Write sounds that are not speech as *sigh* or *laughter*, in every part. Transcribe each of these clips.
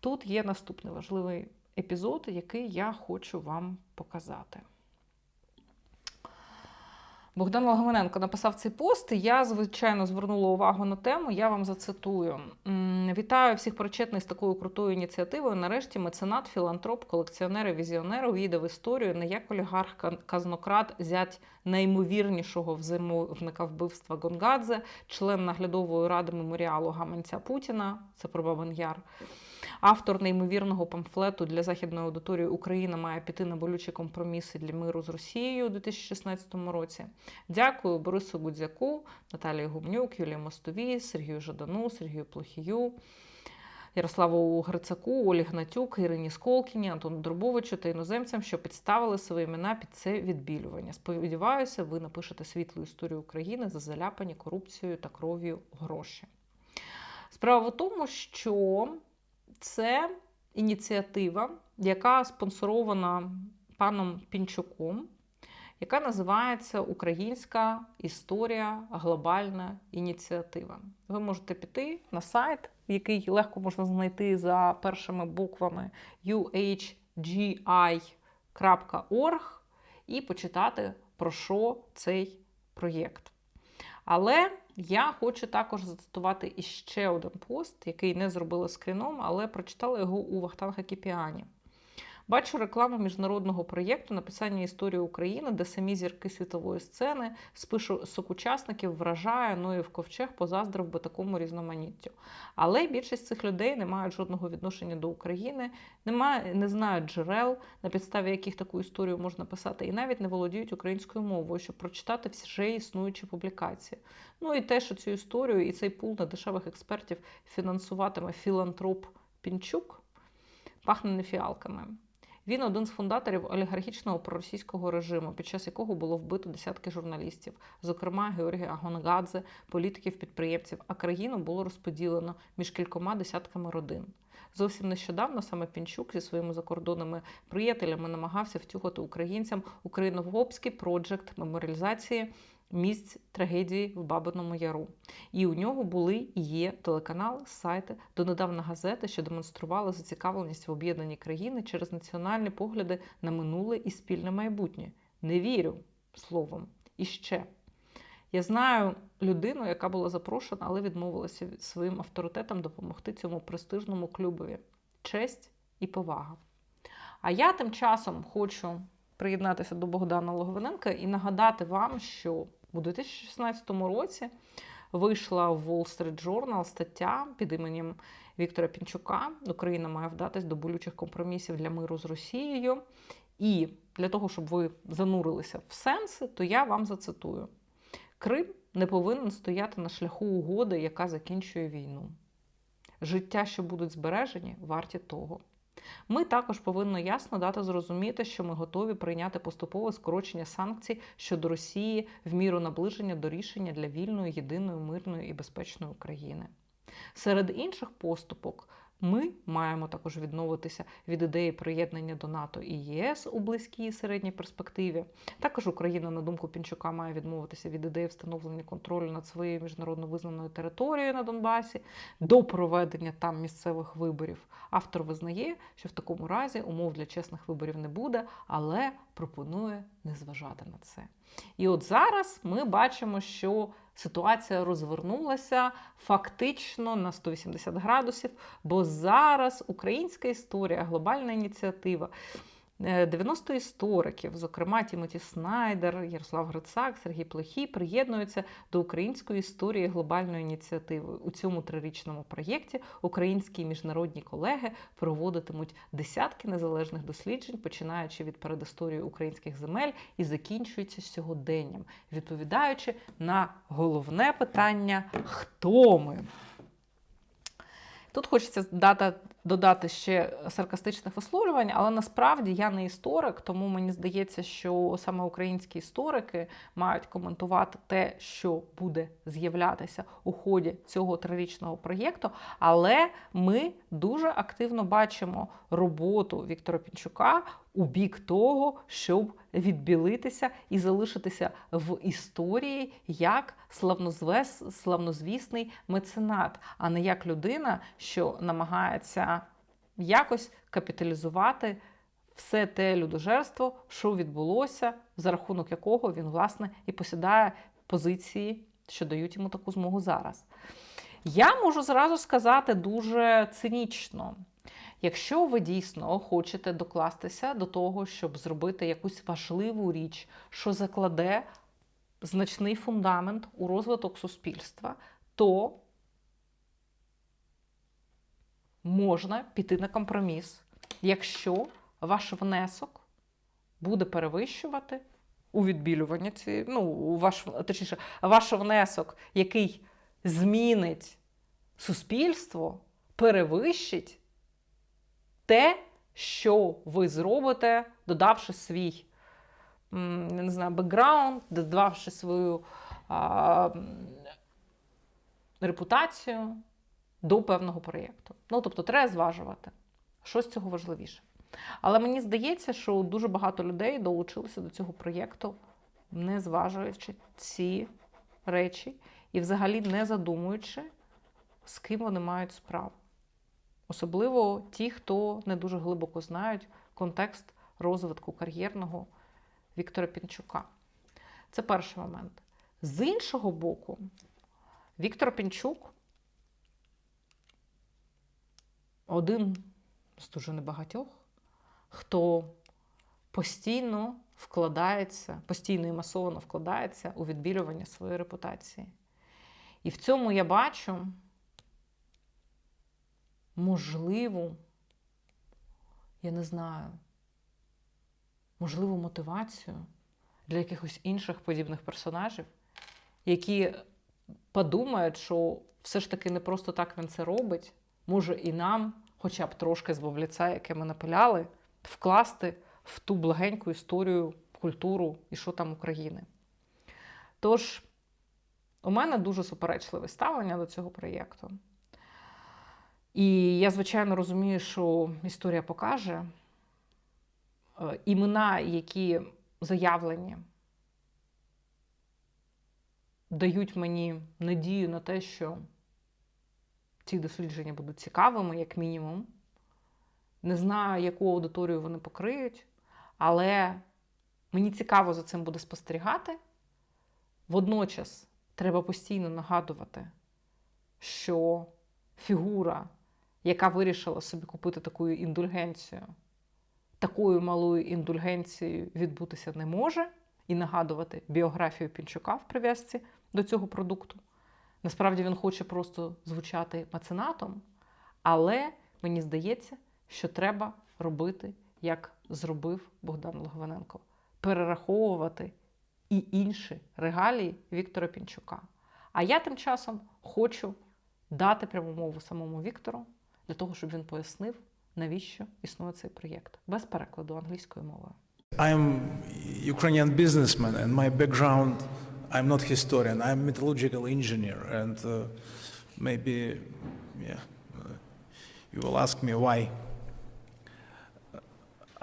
Тут є наступний важливий епізод, який я хочу вам показати. Богдан Лагомененко написав цей пост. Я, звичайно, звернула увагу на тему. Я вам зацитую. Вітаю всіх причетних з такою крутою ініціативою. Нарешті меценат, філантроп, колекціонер і візіонер увійде в історію не як олігарх казнократ, зять найімовірнішого взаємовника вбивства Гонгадзе, член наглядової ради меморіалу гаманця Путіна. Це про Бабин Яр. Автор неймовірного памфлету для західної аудиторії Україна має піти на болючі компроміси для миру з Росією у 2016 році. Дякую Борису Гудзяку, Наталії Гумнюк, Юлії Мостовій, Сергію Жадану, Сергію Плохію. Ярославу Грицаку, Олі Гнатюк, Ірині Сколкіні, Антону Дробовичу та іноземцям, що підставили свої імена під це відбілювання. Сподіваюся, ви напишете світлу історію України за заляпані корупцією та кров'ю гроші. Справа в тому, що це ініціатива, яка спонсорована паном Пінчуком, яка називається Українська історія глобальна ініціатива. Ви можете піти на сайт, який легко можна знайти за першими буквами uhgi.org і почитати, про що цей проєкт. Але я хочу також зацитувати іще один пост, який не зробила скріном, але прочитала його у Вахтанга Кіпіані. Бачу рекламу міжнародного проєкту написання історії України, де самі зірки світової сцени, список учасників вражає Ноїв ковчег, позаздрив би такому різноманіттю. Але більшість цих людей не мають жодного відношення до України, немає, не знають джерел, на підставі яких таку історію можна писати, і навіть не володіють українською мовою, щоб прочитати вже існуючі публікації. Ну і те, що цю історію і цей пул недешевих експертів фінансуватиме філантроп Пінчук, пахне не фіалками. Він один з фундаторів олігархічного проросійського режиму, під час якого було вбито десятки журналістів, зокрема Георгія Гонгадзе, політиків, підприємців, а країну було розподілено між кількома десятками родин. Зовсім нещодавно саме Пінчук зі своїми закордонними приятелями намагався втюхати українцям україновопський проджект меморіалізації місць трагедії в Бабиному Яру. І у нього були і є телеканал, сайти, донедавна газети, що демонстрували зацікавленість в об'єднанні країни через національні погляди на минуле і спільне майбутнє. Не вірю словом. І ще. Я знаю людину, яка була запрошена, але відмовилася своїм авторитетом допомогти цьому престижному клубові. Честь і повага. А я тим часом хочу приєднатися до Богдана Логвиненка і нагадати вам, що у 2016 році вийшла в Wall Street Journal стаття під іменем Віктора Пінчука Україна має вдатись до болючих компромісів для миру з Росією. І для того, щоб ви занурилися в сенси, то я вам зацитую: Крим не повинен стояти на шляху угоди, яка закінчує війну. Життя, що будуть збережені, варті того. Ми також повинні ясно дати зрозуміти, що ми готові прийняти поступове скорочення санкцій щодо Росії в міру наближення до рішення для вільної, єдиної, мирної і безпечної України. Серед інших поступок ми маємо також відновитися від ідеї приєднання до НАТО і ЄС у близькій і середній перспективі. Також Україна, на думку Пінчука, має відмовитися від ідеї встановлення контролю над своєю міжнародно визнаною територією на Донбасі до проведення там місцевих виборів. Автор визнає, що в такому разі умов для чесних виборів не буде, але пропонує не зважати на це. І от зараз ми бачимо, що ситуація розвернулася фактично на 180 градусів, бо зараз українська історія, глобальна ініціатива. 90 істориків, зокрема Тімоті Снайдер, Ярослав Грицак, Сергій Плохій, приєднуються до української історії глобальної ініціативи. У цьому трирічному проєкті українські міжнародні колеги проводитимуть десятки незалежних досліджень, починаючи від передісторії українських земель і закінчуючи сьогоденням, відповідаючи на головне питання: хто ми? Тут хочеться дати, додати ще саркастичних висловлювань, але насправді я не історик, тому мені здається, що саме українські історики мають коментувати те, що буде з'являтися у ході цього трирічного проєкту. Але ми дуже активно бачимо роботу Віктора Пінчука у бік того, щоб відбілитися і залишитися в історії як славнозвес, славнозвісний меценат, а не як людина, що намагається якось капіталізувати все те людожерство, що відбулося, за рахунок якого він, власне, і посідає позиції, що дають йому таку змогу зараз. Я можу зразу сказати дуже цинічно. Якщо ви дійсно хочете докластися до того, щоб зробити якусь важливу річ, що закладе значний фундамент у розвиток суспільства, то можна піти на компроміс, якщо ваш внесок буде перевищувати у відбілювання цієї, ну, ваш, точніше, ваш внесок, який змінить суспільство, перевищить те, що ви зробите, додавши свій не знаю, бекграунд, додавши свою а, репутацію до певного проєкту. Ну, тобто, треба зважувати, що з цього важливіше. Але мені здається, що дуже багато людей долучилися до цього проєкту, не зважуючи ці речі і взагалі не задумуючи, з ким вони мають справу. Особливо ті, хто не дуже глибоко знають контекст розвитку кар'єрного Віктора Пінчука. Це перший момент. З іншого боку, Віктор Пінчук один з дуже небагатьох, хто постійно вкладається, постійно і масово вкладається у відбілювання своєї репутації. І в цьому я бачу можливу, я не знаю, можливу мотивацію для якихось інших подібних персонажів, які подумають, що все ж таки не просто так він це робить, може і нам, хоча б трошки з бабліця, яке ми напиляли, вкласти в ту благеньку історію, культуру і що там України. Тож, у мене дуже суперечливе ставлення до цього проєкту. І я, звичайно, розумію, що історія покаже е, імена, які заявлені, дають мені надію на те, що ці дослідження будуть цікавими, як мінімум. Не знаю, яку аудиторію вони покриють, але мені цікаво за цим буде спостерігати. Водночас треба постійно нагадувати, що фігура, яка вирішила собі купити таку індульгенцію, такою малою індульгенцією відбутися не може, і нагадувати біографію Пінчука в прив'язці до цього продукту. Насправді він хоче просто звучати меценатом, але мені здається, що треба робити, як зробив Богдан Логвиненко, перераховувати і інші регалії Віктора Пінчука. А я тим часом хочу дати пряму мову самому Віктору для того, щоб він пояснив, навіщо існує цей проєкт без перекладу англійською мовою. I'm Ukrainian businessman, and my background, I'm not historian. I'm metallurgical engineer, and uh, maybe, yeah, uh, you will ask me why.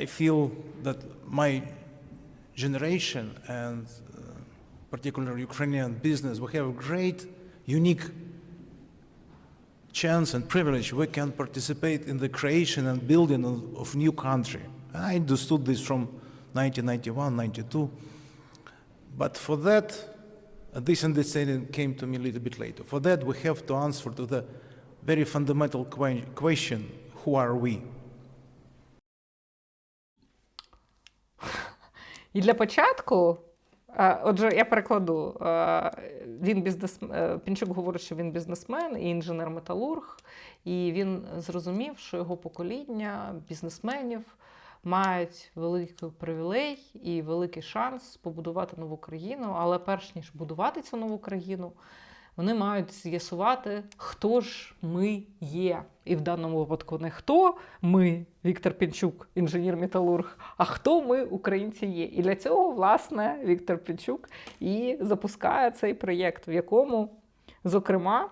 I feel that my generation and uh, particularly Ukrainian business, we have great, unique chance and privilege. We can participate in the creation and building of, of new country. I understood this from 1991, 92. But for that, uh, this understanding came to me a little bit later. For that, we have to answer to the very fundamental que- question, who are we? *laughs* І для початку, е, отже, я перекладу. Він бізнес... е, Пінчук говорить, що він бізнесмен і інженер-металург, і він зрозумів, що його покоління бізнесменів мають великий привілей і великий шанс побудувати нову країну. Але перш ніж будувати цю нову країну, вони мають з'ясувати, хто ж ми є. І в даному випадку не хто ми, Віктор Пінчук, інженер-металург, а хто ми, українці, є. І для цього, власне, Віктор Пінчук і запускає цей проєкт, в якому, зокрема,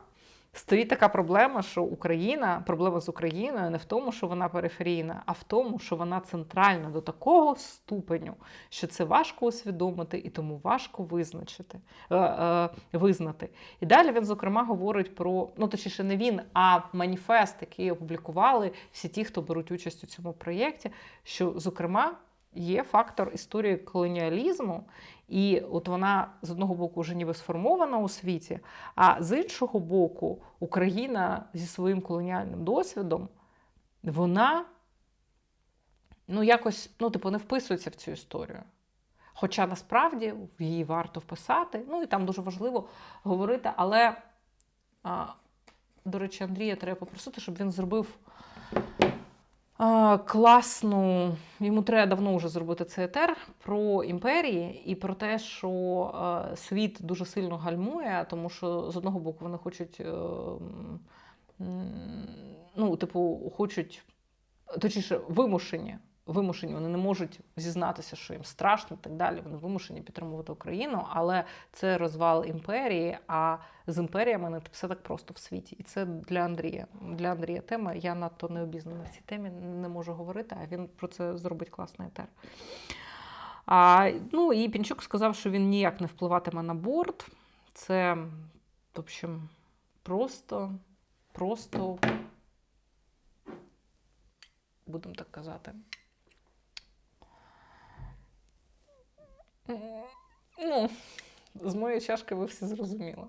стоїть така проблема, що Україна, проблема з Україною не в тому, що вона периферійна, а в тому, що вона центральна до такого ступеню, що це важко усвідомити і тому важко визначити, е, е, визнати. І далі він, зокрема, говорить про, ну точніше, не він, а маніфест, який опублікували всі ті, хто беруть участь у цьому проєкті, що, зокрема, є фактор історії колоніалізму, і от вона з одного боку вже ніби сформована у світі, а з іншого боку, Україна зі своїм колоніальним досвідом, вона ну, якось ну, типу, не вписується в цю історію. Хоча насправді в її варто вписати, ну і там дуже важливо говорити, але, а, до речі, Андрія треба попросити, щоб він зробив класну, йому треба давно вже зробити цей етер про імперії і про те, що світ дуже сильно гальмує, тому що з одного боку вони хочуть, е, ну, типу, хочуть, точніше, вимушені. Вимушені, вони не можуть зізнатися, що їм страшно і так далі. Вони вимушені підтримувати Україну, але це розвал імперії. А з імперіями не все так просто в світі. І це для Андрія. Для Андрія тема. Я надто не обізнана в цій темі, не можу говорити, а він про це зробить класний етер. А, ну і Пінчук сказав, що він ніяк не впливатиме на борт. Це, в общем, просто, просто, будемо так казати. Ну, з моєї чашки ви всі зрозуміли.